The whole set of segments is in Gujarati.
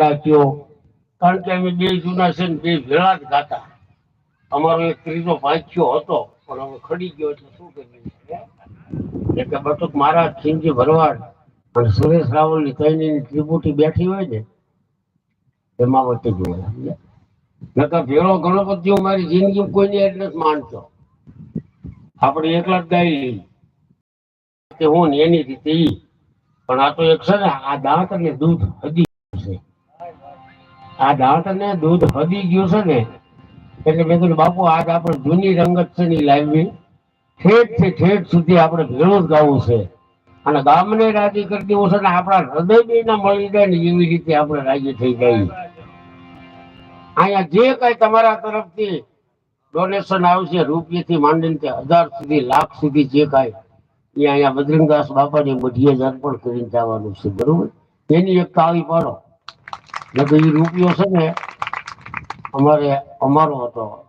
કયો કારણ કે અમે બે જૂના છે બે ભેળા જ ગાતા. અમારો એક ત્રીજો ભાગ્યો હતો, પણ હવે ખડી ગયો એટલે શું કરીએ? એટલે બટુક મહારાજ ખીમજી ભરવાડ અને સુરેશ રાવલની ત્રણેયની ત્રિપુટી બેઠી હોય ને, એમાં વચ્ચે જોવા નકર ભેળો ગણપતિઓ મારી જિંદગી કોઈની જ માનતો. આપણે એકલા જ ગાઈ કે હું ને એની રીતે પણ આ તો એક છે ને, આ દાંત ને દૂધ હદી. આ દાંત ને દૂધ હદી ગયું છે ને, એટલે મેં કીધું, બાપુ, આજ આપણે જૂની રંગત છે ની લાવવી. ઠેઠથી ઠેઠ સુધી આપણે ભેળું જ ગાવું છે. અને ગામને રાજી કરતી હોય ને આપણા હૃદય ના મળી જાય ને એવી રીતે આપણે રાજી થઈ જાય અહીંયા જે કઈ તમારા તરફથી ડોનેશન આવશે રૂપિયાથી માંડીને હજાર સુધી, લાખ સુધી જે કાંઈ, એ અહીંયા બજરંગદાસ બાપાની મઢીએ જ અર્પણ કરીને જવાનું છે, બરોબર? એની એક તાળી પાડો. એ રૂપિયો છે ને, અમારે, અમારો હતો.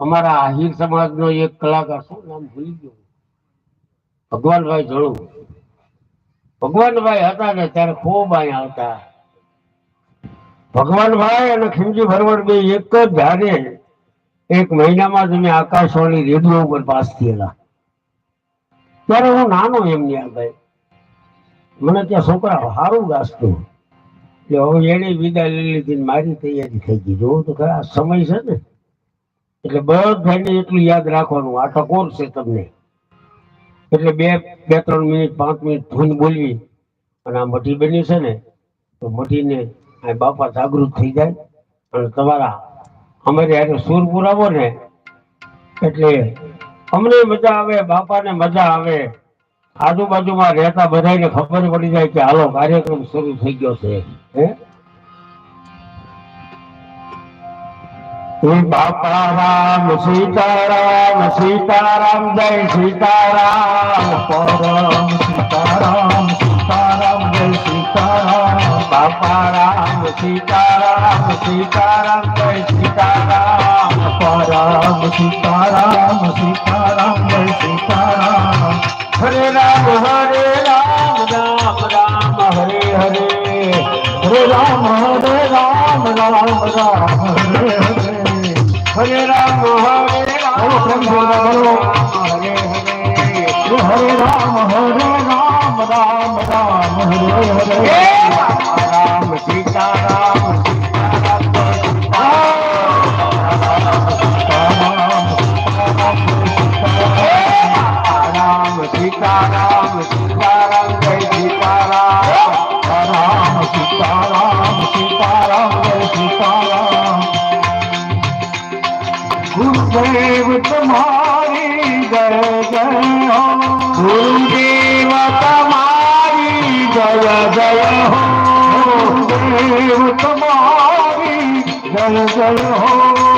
અમારા આહિર સમાજનો એક કલાકાર શું નામ ભૂલી ગયો ભગવાનભાઈ જળુ ભગવાનભાઈ હતા ને, ત્યારે ખૂબ અહીંયા આવતા. ભગવાનભાઈ અને ખીમજી ભરવડ બે એક જ ધારે એક મહિનામાં જ અમે આકાશવાણી રેડિયો ઉપર પાસ થયેલા. ત્યારે હું નાનો એમની આગળ. મને ત્યાં છોકરા સારું ગાસતું. એટલે હવે એને વિદાય લઈ લીધી મારી તૈયારી થઈ ગઈ. જોવું તો ખરા, સમય છે ને? એટલે બધાને એટલું યાદ રાખવાનું આ ટકોર છે તમને? એટલે બે બે, ત્રણ મિનિટ, પાંચ મિનિટ ધૂન બોલવી. અને આ મઠી બની છે ને, તો મઠીને આ બાપા જાગૃત થઈ જાય. અને તમારા, અમારે યારે સૂર પુરાવો ને, એટલે અમને મજા આવે, બાપાને મજા આવે. આજુબાજુમાં રહેતા બધાને ખબર પડી જાય કે હાલો કાર્યક્રમ શરૂ થઈ ગયો છે. હે? એ બાપા રામ સીતારામ સીતારામ જય સીતારામ, પરમ સીતારામ સીતારામ જય સીતારામ, બાપારામ સીતારામ સીતારામ જય સીતારામ, પરમ સીતારામ સીતારામ જય સીતારામ. હરે રામ હરે રામ રામ રામ હરે હરે. હરે રામ હરે રામ રામ રામ હરે હરે. હરે રામ હરે રામ પ્રેમ બોલો હરે હરે. હરે રામ હરે રામ રામ રામ હરે હરે. રામ સીતારામ. ગુરુદેવ તમારી જલ જલ હો.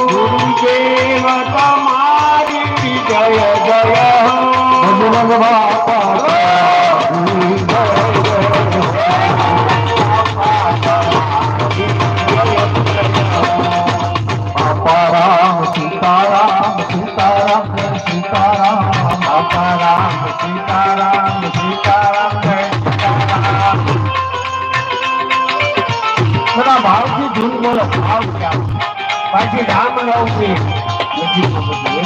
ગુરુદેવ તમારી, જય જય હો. ભગવાન બાપા જય જય બાપા રામ સીતારામ. બોલો ભાવ ક્યાં પાછી રામ નવમી નજીક બધી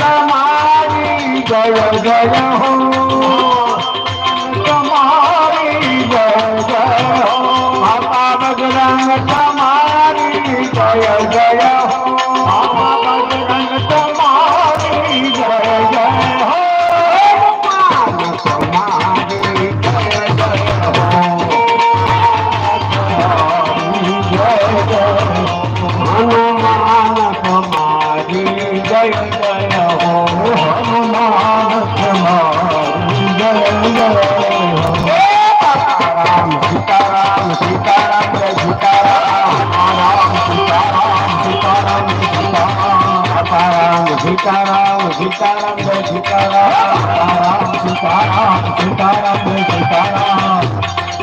તમારી તમારી જય સીતારામ સીતારામ સીતારામ રામ સીતારામ સીતારામ જય સીતારામ સીતારામ સીતારામ જય સીતારામ.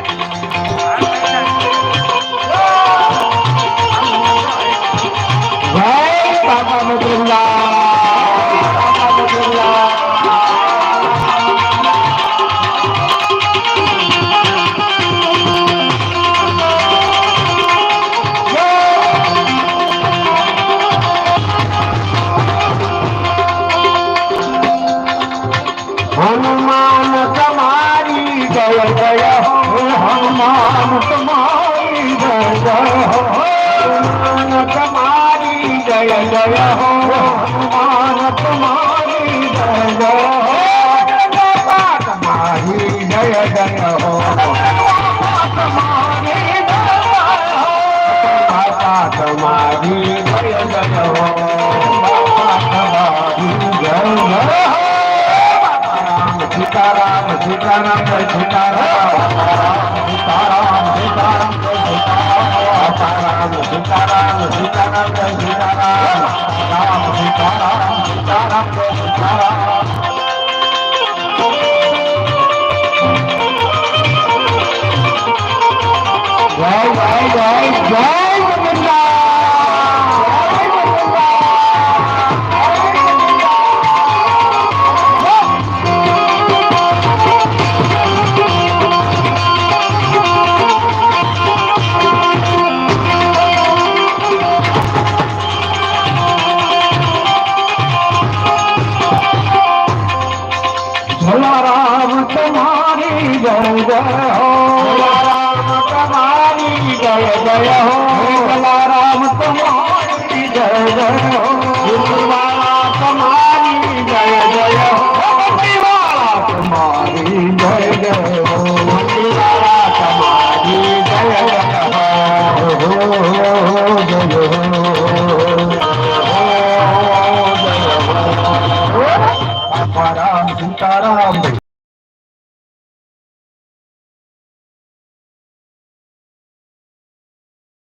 તમારી જય જય હો હનુમાન તમારી જય જય હો હનુમાન તમારી જય જય હો હનુમાન તમારી જય જય હો બાપા તમારી જય જય હો તમારી જય જય હો તમારી જય જય હો જલારામ તમારી જય જય હો તમારી જય જય હો તમારી જય જય હો તમારી જય જય હો જય હો હો જય